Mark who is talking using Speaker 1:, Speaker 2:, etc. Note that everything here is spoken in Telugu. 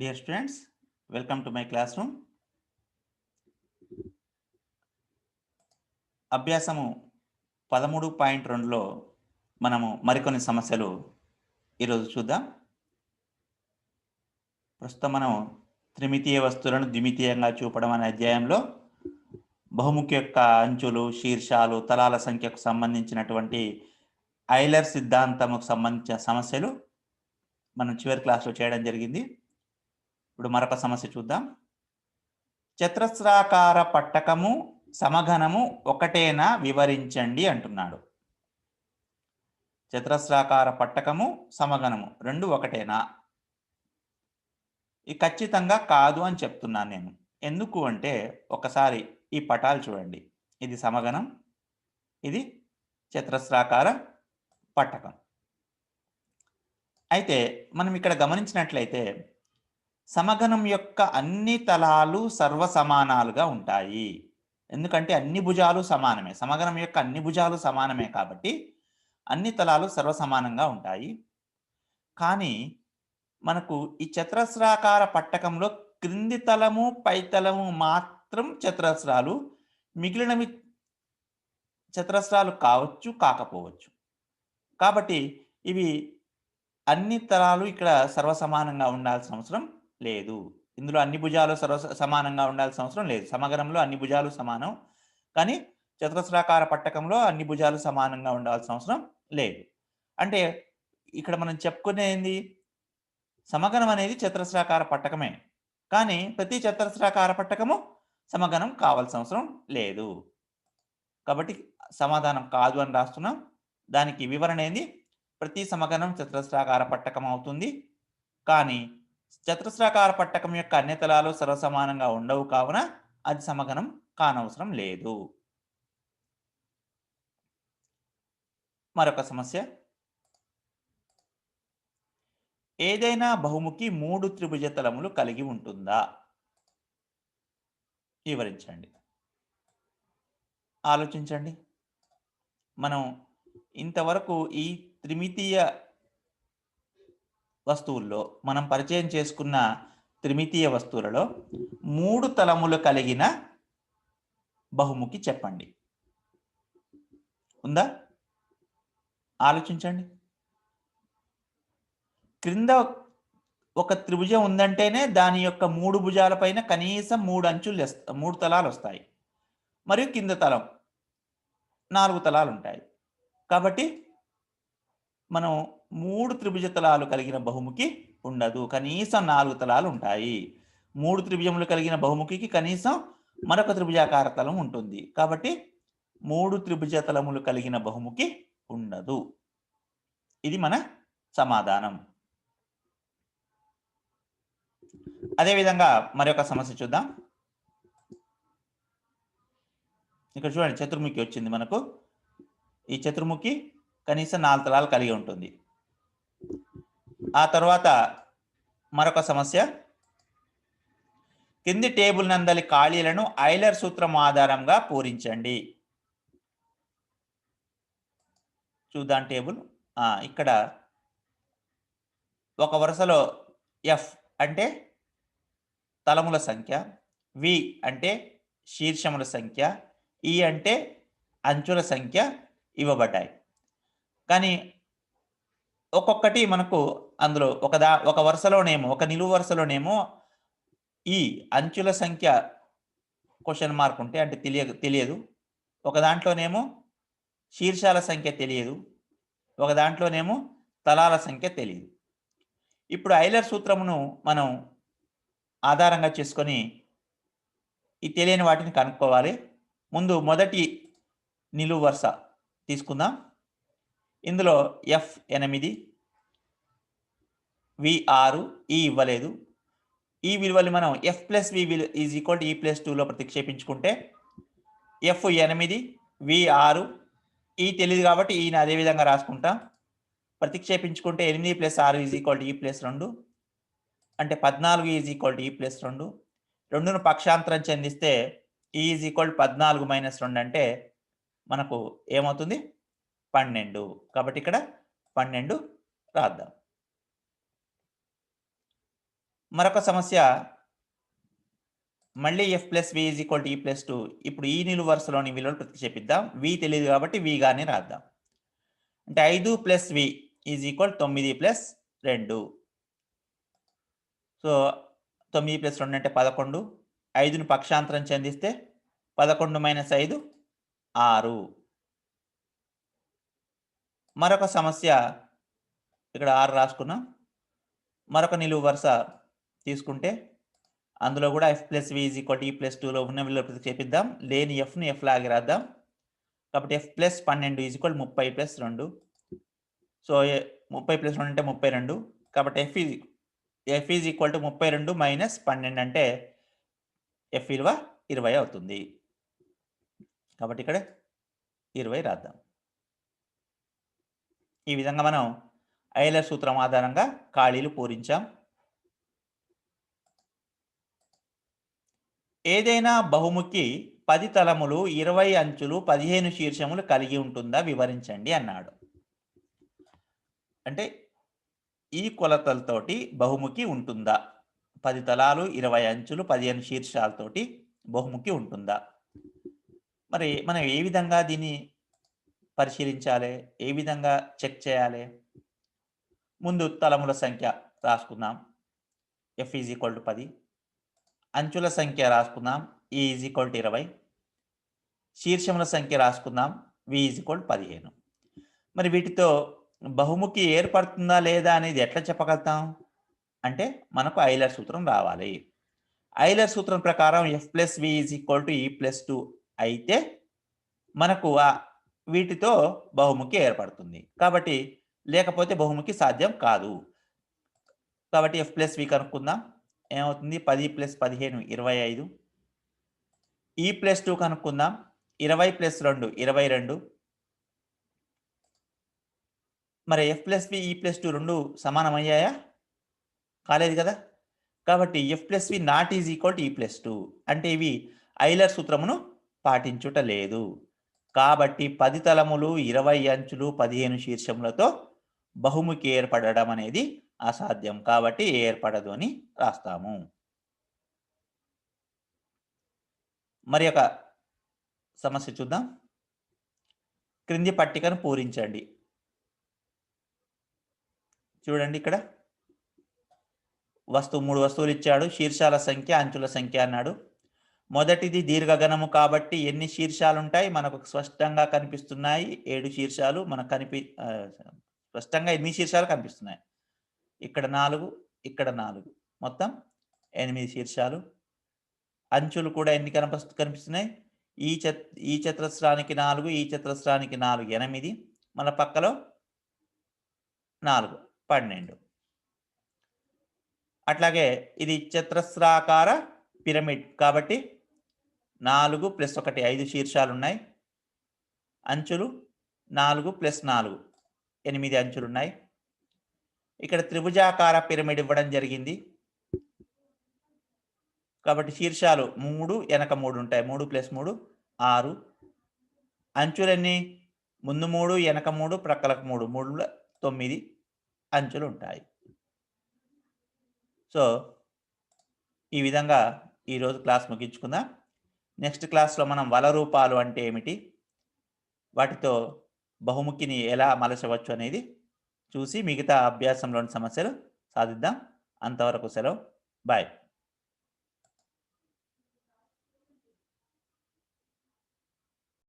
Speaker 1: Dear students, welcome to my classroom. అభ్యాసము పదమూడు పాయింట్ రెండులో మనము మరికొన్ని సమస్యలు ఈరోజు చూద్దాం ప్రస్తుతం మనం త్రిమితీయ వస్తువులను ద్విమితీయంగా చూపడం అనే అధ్యాయంలో బహుముఖి యొక్క అంచులు శీర్షాలు తలాల సంఖ్యకు సంబంధించినటువంటి ఐలర్ సిద్ధాంతముకు సంబంధించిన సమస్యలు మనం చివరి క్లాస్లో చేయడం జరిగింది ఇప్పుడు మరొక సమస్య చూద్దాం. చతురస్రాకార పట్టకము సమఘనము ఒకటేనా వివరించండి అంటున్నాడు. చతురస్రాకార పట్టకము సమఘనము రెండు ఒకటేనా? ఇది ఖచ్చితంగా కాదు అని చెప్తున్నాను నేను. ఎందుకు అంటే ఒకసారి ఈ పటాలు చూడండి. ఇది సమగణం ఇది చతురస్రాకార పట్టకం. అయితే మనం ఇక్కడ గమనించినట్లయితే సమగణం యొక్క అన్ని తలాలు సర్వసమానాలుగా ఉంటాయి. ఎందుకంటే అన్ని భుజాలు సమానమే. సమగణం యొక్క అన్ని భుజాలు సమానమే కాబట్టి అన్ని తలాలు సర్వసమానంగా ఉంటాయి. కానీ మనకు ఈ చతురస్రాకార పట్టకంలో క్రింది తలము పై తలము మాత్రం చతురస్రాలు మిగిలినవి చతురస్రాలు కావచ్చు కాకపోవచ్చు. కాబట్టి ఇవి అన్ని తలాలు ఇక్కడ సర్వసమానంగా ఉండాల్సిన అవసరం. లేదు. ఇందులో అన్ని భుజాలు సర్వ సమానంగా ఉండాల్సిన అవసరం లేదు. సమగ్రంలో అన్ని భుజాలు సమానం. కానీ చతురస్రాకార పట్టకంలో అన్ని భుజాలు సమానంగా ఉండాల్సిన అవసరం లేదు. అంటే ఇక్కడ మనం చెప్పుకునేది సమగణం అనేది చతురస్రాకార పట్టకమే. కానీ ప్రతి చతురస్రాకార పట్టకము సమగణం కావాల్సిన అవసరం లేదు. కాబట్టి సమాధానం కాదు అని రాస్తున్నాం. దానికి వివరణ ఏంది? ప్రతి సమగణం చతురస్రాకార పట్టకం అవుతుంది. కానీ చతురస్రాకార పట్టకం యొక్క అన్ని తలాలు సర్వసమానంగా ఉండవు కావున అది సమగణం కానవసరం లేదు. మరొక సమస్య. ఏదైనా బహుముఖి మూడు త్రిభుజ తలములు కలిగి ఉంటుందా? వివరించండి. ఆలోచించండి. మనం ఇంతవరకు ఈ త్రిమితీయ వస్తువుల్లో మనం పరిచయం చేసుకున్న త్రిమితీయ వస్తువులలో మూడు తలములు కలిగిన బహుముఖి చెప్పండి. ఉందా? ఆలోచించండి. క్రింద ఒక త్రిభుజం ఉందంటేనే దాని యొక్క మూడు భుజాలపైన కనీసం మూడు అంచులు మూడు తలాలు వస్తాయి. మరియు కింద తలం నాలుగు తలాలు ఉంటాయి. కాబట్టి మనం మూడు త్రిభుజ తలాలు కలిగిన బహుముఖి ఉండదు. కనీసం నాలుగు తలాలు ఉంటాయి. మూడు త్రిభుజములు కలిగిన బహుముఖికి కనీసం మరొక త్రిభుజాకార తలం ఉంటుంది. కాబట్టి మూడు త్రిభుజ తలములు కలిగిన బహుముఖి ఉండదు. ఇది మన సమాధానం. అదేవిధంగా మరొక సమస్య చూద్దాం. ఇక్కడ చూడండి చతుర్ముఖి వచ్చింది మనకు. ఈ చతుర్ముఖి కనీసం నాలుగు తలాలు కలిగి ఉంటుంది. ఆ తర్వాత మరొక సమస్య. కింది టేబుల్ నందలి ఖాళీలను ఐలర్ సూత్రం ఆధారంగా పూరించండి. చూద్దాం టేబుల్. ఇక్కడ ఒక వరుసలో ఎఫ్ అంటే తలముల సంఖ్య వి అంటే శీర్షముల సంఖ్య ఈ అంటే అంచుల సంఖ్య ఇవ్వబడ్డాయి. కానీ ఒక్కొక్కటి మనకు అందులో ఒక దా ఒక వరుసలోనేమో ఒక నిలువు వరుసలోనేమో ఈ అంచుల సంఖ్య క్వశ్చన్ మార్క్ ఉంటే అంటే తెలియ తెలియదు. ఒక దాంట్లోనేమో శీర్షాల సంఖ్య తెలియదు. ఒక దాంట్లోనేమో తలాల సంఖ్య తెలియదు. ఇప్పుడు ఐలర్ సూత్రమును మనం ఆధారంగా చేసుకొని ఈ తెలియని వాటిని కనుక్కోవాలి. ముందు మొదటి నిలువు వరుస తీసుకుందాం. ఇందులో ఎఫ్ ఎనిమిది వి ఆరు ఈ ఇవ్వలేదు. E ఈ విలువలు మనం ఎఫ్ ప్లస్ వి విలు is equal to E plus టూలో ప్రతిక్షేపించుకుంటే ఎఫ్ ఎనిమిది వి ఆరు e ఈ తెలియదు కాబట్టి ఈయన అదే విధంగా రాసుకుంటాం. ప్రతిక్షేపించుకుంటే ఎనిమిది ప్లస్ ఆరు is equal to E plus రెండు. అంటే పద్నాలుగు is equal to E plus రెండు. రెండును పక్షాంతరం చెందిస్తే ఈ ఈజ్ ఈక్వల్ పద్నాలుగు మైనస్ రెండు అంటే మనకు ఏమవుతుంది? పన్నెండు. కాబట్టి ఇక్కడ పన్నెండు రాద్దాం. మరొక సమస్య. మళ్ళీ F plus V is equal to E plus two ఇప్పుడు ఈ నిలువ వరుసలోని విలువలు ప్రతిక్షేపిద్దాం. వి తెలియదు కాబట్టి వి గానే రాద్దాం. అంటే ఐదు ప్లస్ వి ఈజ్ ఈక్వల్ తొమ్మిది ప్లస్ రెండు. సో తొమ్మిది ప్లస్ రెండు అంటే పదకొండు. ఐదును పక్షాంతరం చెందిస్తే పదకొండు మైనస్ ఐదు ఆరు. మరొక సమస్య ఇక్కడ ఆరు రాసుకున్నాం. మరొక నిలువు వరుస తీసుకుంటే అందులో కూడా F plus V is equal E plus టూలో ఉన్న విలువ ప్రతిక్షేపిద్దాం. లేని ఎఫ్ని ఎఫ్ లాగి రాద్దాం. కాబట్టి ఎఫ్ ప్లస్ పన్నెండు ఈజ్ ఈక్వల్ ముప్పై ప్లస్ రెండు. సో ముప్పై ప్లస్ రెండు అంటే ముప్పై రెండు. కాబట్టి F is F is equal to ముప్పై రెండు మైనస్ పన్నెండు అంటే ఎఫ్ విలువ ఇరవై అవుతుంది. కాబట్టి ఇక్కడ ఇరవై రాద్దాం. ఈ విధంగా మనం ఐలర్ సూత్రం ఆధారంగా ఖాళీలు పూరించాం. ఏదైనా బహుముఖి పది తలములు ఇరవై అంచులు పదిహేను శీర్షములు కలిగి ఉంటుందా వివరించండి అన్నాడు. అంటే ఈ కొలతలతోటి బహుముఖి ఉంటుందా? పది తలాలు ఇరవై అంచులు పదిహేను శీర్షాలతోటి బహుముఖి ఉంటుందా? మరి మనం ఏ విధంగా దీన్ని పరిశీలించాలి ఏ విధంగా చెక్ చేయాలి? ముందు తలముల సంఖ్య రాసుకుందాం. ఎఫ్ ఈజ్ ఈక్వల్ టు పది. అంచుల సంఖ్య రాసుకుందాం. ఈ ఈజ్ ఈక్వల్ టు ఇరవై. శీర్షముల సంఖ్య రాసుకుందాం. వి ఈజ్ ఈక్వల్ పదిహేను. మరి వీటితో బహుముఖి ఏర్పడుతుందా లేదా అనేది ఎట్లా చెప్పగలుగుతాం? అంటే మనకు ఐలర్ సూత్రం రావాలి. ఐలర్ సూత్రం ప్రకారం F plus V is equal to E plus two అయితే మనకు ఆ వీటితో బహుముఖి ఏర్పడుతుంది. కాబట్టి లేకపోతే బహుముఖి సాధ్యం కాదు. కాబట్టి ఎఫ్ ప్లస్ వి కనుక్కుందాం. ఏమవుతుంది? పది ప్లస్ పదిహేను ఇరవై ఐదు. ఈ ప్లస్ టూ కనుక్కుందాం. ఇరవై ప్లస్ రెండు ఇరవై రెండు. మరి ఎఫ్ ప్లస్ వి ఈ ప్లస్ టూ రెండు సమానమయ్యాయా? కాలేదు కదా? కాబట్టి F plus V not is equal to E plus two అంటే ఇవి ఐలర్ సూత్రమును పాటించుట లేదు. కాబట్టి పది తలములు ఇరవై అంచులు పదిహేను శీర్షములతో బహుముఖి ఏర్పడడం అనేది అసాధ్యం కాబట్టి ఏర్పడదు అని రాస్తాము. మరి ఒక సమస్య చూద్దాం. క్రింది పట్టికను పూరించండి. చూడండి ఇక్కడ. వస్తువు మూడు వస్తువులు ఇచ్చాడు. శీర్షాల సంఖ్య అంచుల సంఖ్య అన్నాడు. మొదటిది దీర్ఘగణము కాబట్టి ఎన్ని శీర్షాలు ఉంటాయి మనకు స్పష్టంగా కనిపిస్తున్నాయి. ఏడు శీర్షాలు మనకు కనిపి స్పష్టంగా ఎన్ని శీర్షాలు కనిపిస్తున్నాయి. ఇక్కడ నాలుగు ఇక్కడ నాలుగు. మొత్తం ఎనిమిది శీర్షాలు. అంచులు కూడా ఎన్ని కనిప కనిపిస్తున్నాయి? ఈ చత్ ఈ చతురస్రానికి నాలుగు ఈ చతురస్రానికి నాలుగు ఎనిమిది. మన పక్కలో నాలుగు పన్నెండు. అట్లాగే ఇది చతురస్రాకార పిరమిడ్ కాబట్టి నాలుగు ప్లస్ ఒకటి ఐదు శీర్షాలు ఉన్నాయి అంచులు నాలుగు ప్లస్ నాలుగు ఎనిమిది అంచులు ఉన్నాయి ఇక్కడ త్రిభుజాకార పిరమిడ్ ఇవ్వడం జరిగింది. కాబట్టి శీర్షాలు మూడు వెనక మూడు ఉంటాయి. మూడు ప్లస్ మూడు ఆరు. అంచులన్నీ ముందు మూడు వెనక మూడు ప్రక్కలకు మూడు. మూడు తొమ్మిది అంచులు ఉంటాయి సో ఈ విధంగా ఈరోజు క్లాస్ ముగించుకుందాం. నెక్స్ట్ క్లాస్లో మనం వల రూపాలు అంటే ఏమిటి? వాటితో బహుముఖిని ఎలా మలచవచ్చు అనేది చూసి మిగతా అభ్యాసంలోని సమస్యలు సాధిద్దాం. అంతవరకు సెలవు. బాయ్.